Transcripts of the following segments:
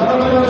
Amen.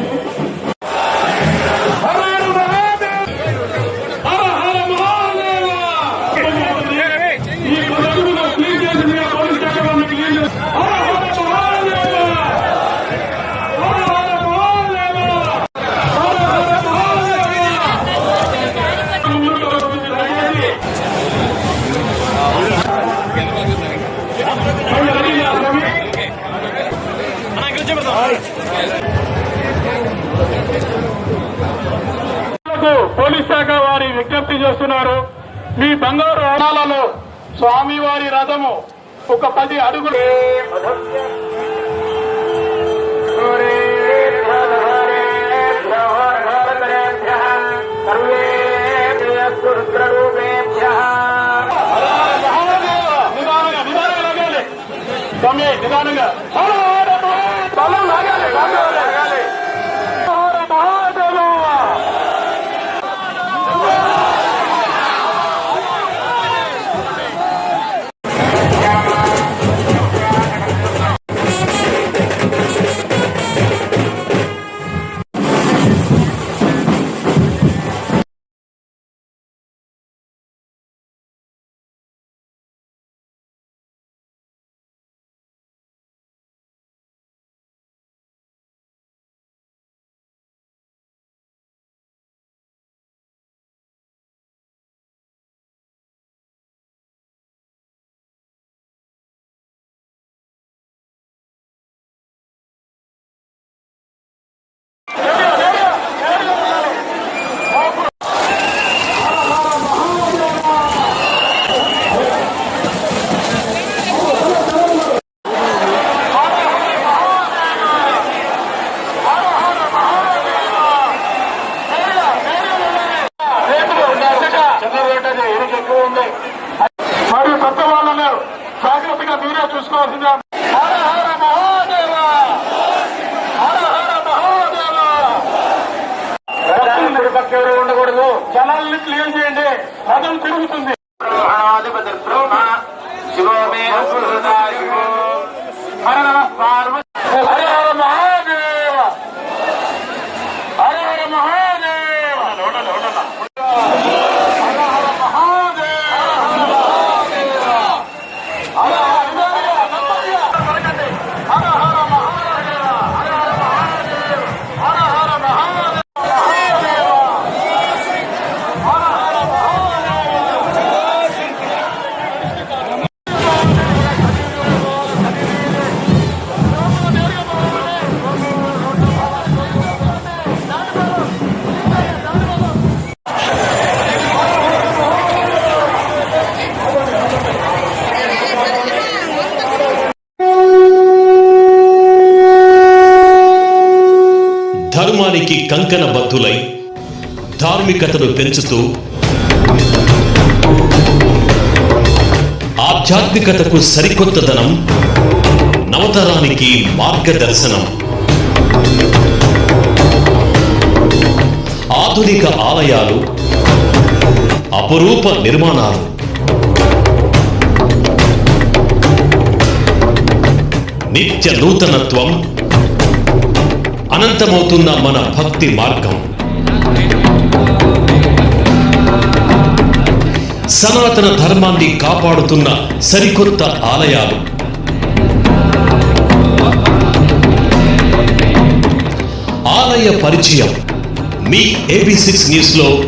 Police శాఖ వారి విజ్ఞప్తి చేస్తున్నారు మీ బంగారు ఆడాలలో స్వామి వారి రథము ఒక పది అడుగులు నిదానంగా నిదానంగా లాగాలి స్వామి నిదానంగా హర చూసుకోవాల్సిందే హర హర మహాదేవ హర హర మహాదేవ ఎవరు ఉండకూడదు. జనాల్ని క్లియర్ చేయండి. రథం తిరుగుతుంది. హర నమ పార్వతి. హర హర మహాదేవ ధర్మానికి కంకణ బద్ధులై ధార్మికతను పెంచుతూ ఆధ్యాత్మికతకు సరికొత్తదనం నవతరానికి మార్గదర్శనం. ఆధునిక ఆలయాలు అపురూప నిర్మాణాలు. నిత్య నూతనత్వం అనంతమవుతున్న మన భక్తి మార్గం. సనాతన ధర్మాన్ని కాపాడుతున్న సరికొత్త ఆలయాలు. ఆలయ పరిచయం మీ ఏబీ సిక్స్ న్యూస్లో